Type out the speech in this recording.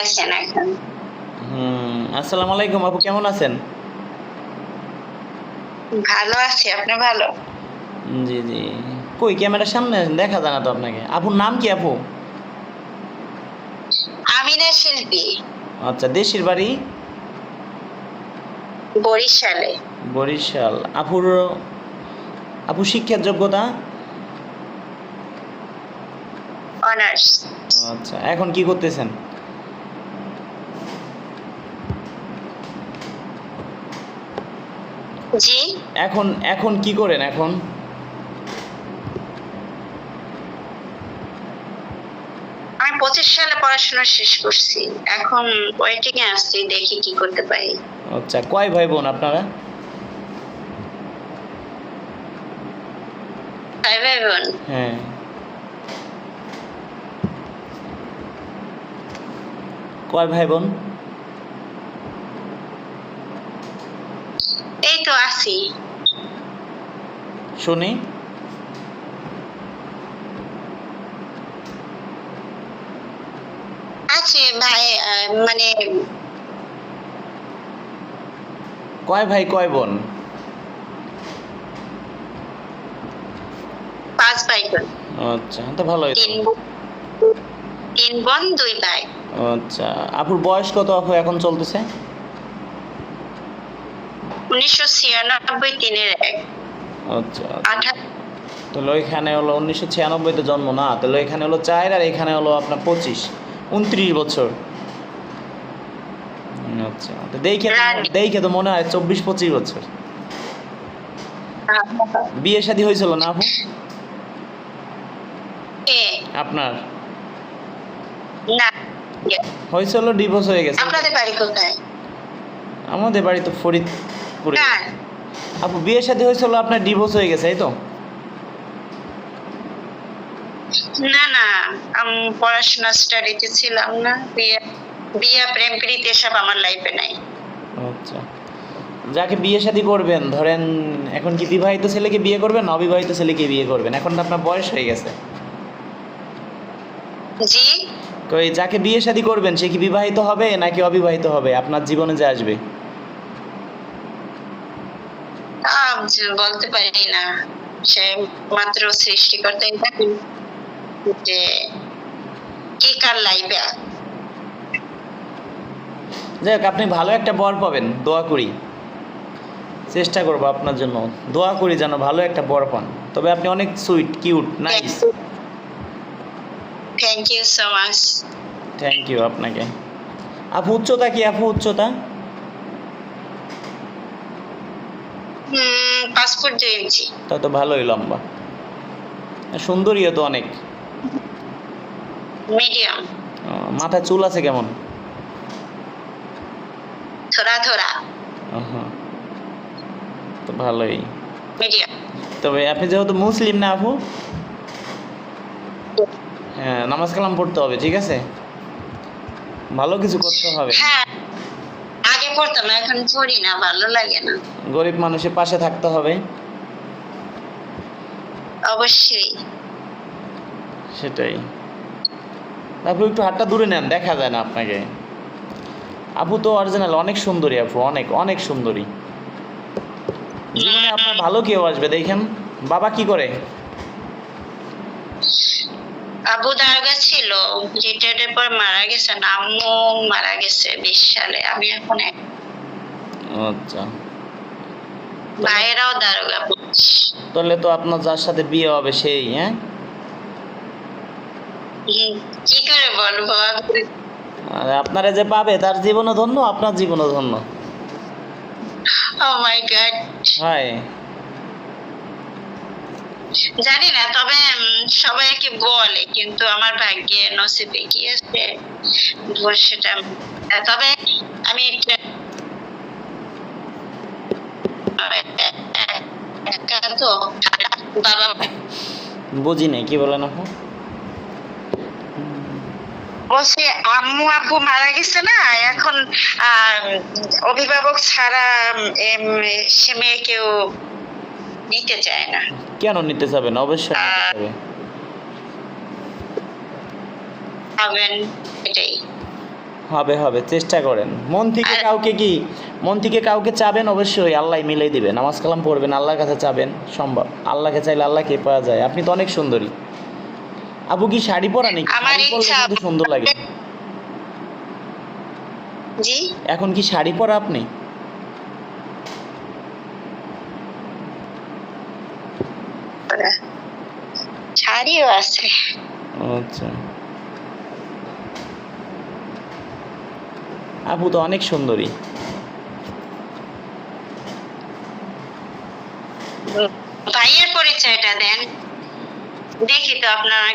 হুম আসসালামু আলাইকুম আপু কেমন আছেন? ভালো আছি আপনি ভালো? জি জি। কই ক্যামেরার সামনে দেখা যায় না তো আপনাকে। আপুর নাম কি আপু? আমিনা শিল্পী। আচ্ছা দেশের বাড়ি? বরিশালে। বরিশাল। আপুর আপু শিক্ষার যোগ্যতা? অনার্স। আচ্ছা এখন কি করতেছেন? জি। এখন এখন কি করেন এখন? আমি পঁচিশ সালে পড়াশোনা শেষ করছি। এখন ওয়েটিং এ আসছি দেখি কি করতে পারি। আচ্ছা কয় ভাই বোন আপনারা? ভাই ভাই বোন হ্যাঁ। কয় ভাই বোন এই তো আছি। শুনি। আছে ভাই মানে কয় ভাই কয় বোন? পাঁচ ভাই বোন। আচ্ছা তো ভালোই তিন বোন- তিন বোন দুই ভাই। আচ্ছা আপুর বয়স কত আপু? এখন চলতেছে? উনিশশো ছিয়ানব্বই তিনের এক। আচ্ছা তাহলে ওইখানে হলো উনিশশো ছিয়ানব্বইতে জন্ম না? তাহলে এখানে হলো চার আর এখানে হলো আপনার পঁচিশ। উনত্রিশ বছর। আচ্ছা। তো দেখে দেখে তো মনে হয় চব্বিশ পঁচিশ বছর বিয়ে শাদী হয়েছিল না আপু? আপনার? না। হয়েছিল ডিভোর্স হয়ে গেছে। আপনাদের বাড়ি কোথায়? আমাদের বাড়ি তো ফরিদপুরে। না আপু বিয়ে শাদী হয়েছিল আপনার ডিভোর্স হয়ে গেছে এই তো? না না আমি পড়াশোনা স্টাডিতে ছিলাম না। বিয়ে বিয়ে প্রেম প্রীতি এসব আমার লাইফে নাই। আচ্ছা। যাকে বিয়ে শাদী করবেন ধরেন এখন কি বিবাহিত ছেলেকে বিয়ে করবেন না অবিবাহিত ছেলেকে বিয়ে করবেন? এখন তো আপনার বয়স হয়ে গেছে। জি? কই যাকে বিয়ে শাদী করবেন সে কি বিবাহিত হবে নাকি অবিবাহিত হবে? আপনার জীবনে যে আসবে তা যে- বলতে পারি না। সে মাত্র সৃষ্টিকর্তাই জানেন যে কি কার লাইফে যাই হোক আপনি ভালো একটা বর পাবেন দোয়া করি। চেষ্টা করব আপনার জন্য। দোয়া করি যেন ভালো একটা বর পান। তবে আপনি অনেক sweet cute nice thank you so much thank you আপনাকে। আপু উচ্চতা কি? আপু উচ্চতা? পাসপোর্ট দুই ইঞ্চি তা তো ভালোই লম্বা। সুন্দরীও তো অনেক। মিডিয়াম মাথায় চুল আছে কেমন? থোড়া থোড়া। আহা। তো ভালোই। মিডিয়াম তবে আপনি যেহেতু মুসলিম না আপু? হ্যাঁ নামাজ কালাম পড়তে হবে ঠিক আছে? ভালো কিছু করতে হবে। হ্যাঁ পড়তাম এখন পড়ি না ভালো লাগে না। গরিব মানুষের পাশে থাকতে হবে। অবশ্যই। সেটাই। আপু একটু হাতটা দূরে নেন দেখা যায় না আপনাকে। আপু তো অরিজিনাল অনেক সুন্দরী আপু অনেক অনেক সুন্দরী। জীবনে আপনার ভালো কেউ আসবে দেখেন। বাবা কি করে? আবু দারগা ছিল রিটায়ার্ডের পর মারা গেছে আম্মু মারা গেছে বিশ সালে আমি এখন এক- আচ্ছা। ভাইয়েরাও দারোগা তাহলে তো আপনার যার সাথে বিয়ে হবে সেই হ্যাঁ? কি করে বলব? আর আপনারা যে পাবে তার জীবনও ধন্য আপনার জীবনও ধন্য। ও মাই গড হয়। জানি না তবে উম, সবাইকে বলে কিন্তু আমার ভাগ্যে নসিবে কি আছে? সেটা তবে আমি বুঝি নাই কি বলেন আপু? বলছি আম্মু আব্বু মারা গেছে না? এখন অভিভাবক ছাড়া সে মেয়ে কেউ নিতে চায় না। কেন নিতে যাবেন অবশ্যই নিতে যাবে। এটাই। হবে হবে চেষ্টা করেন। মন থেকে কাউকে কি মন থেকে কাউকে চাবেন? অবশ্যই আল্লাহ মিলাই দিবেন। নামাজ কালাম পড়বেন আল্লাহর কাছে চাবেন সম্ভব। আল্লাহকে চাইলে আল্লাহকে পাওয়া যায়? আপনি তো অনেক সুন্দরী। আপু কি শাড়ি পরা নাকি? শাড়ি পরলে কিন্তু সুন্দর লাগে। জি। এখন কি শাড়ি পরা আপনি? শাড়িও আছে। আচ্ছা। আপু তো অনেক সুন্দরী। ভাইয়ের পরিচয়টা দেন। দেখি তো আপনার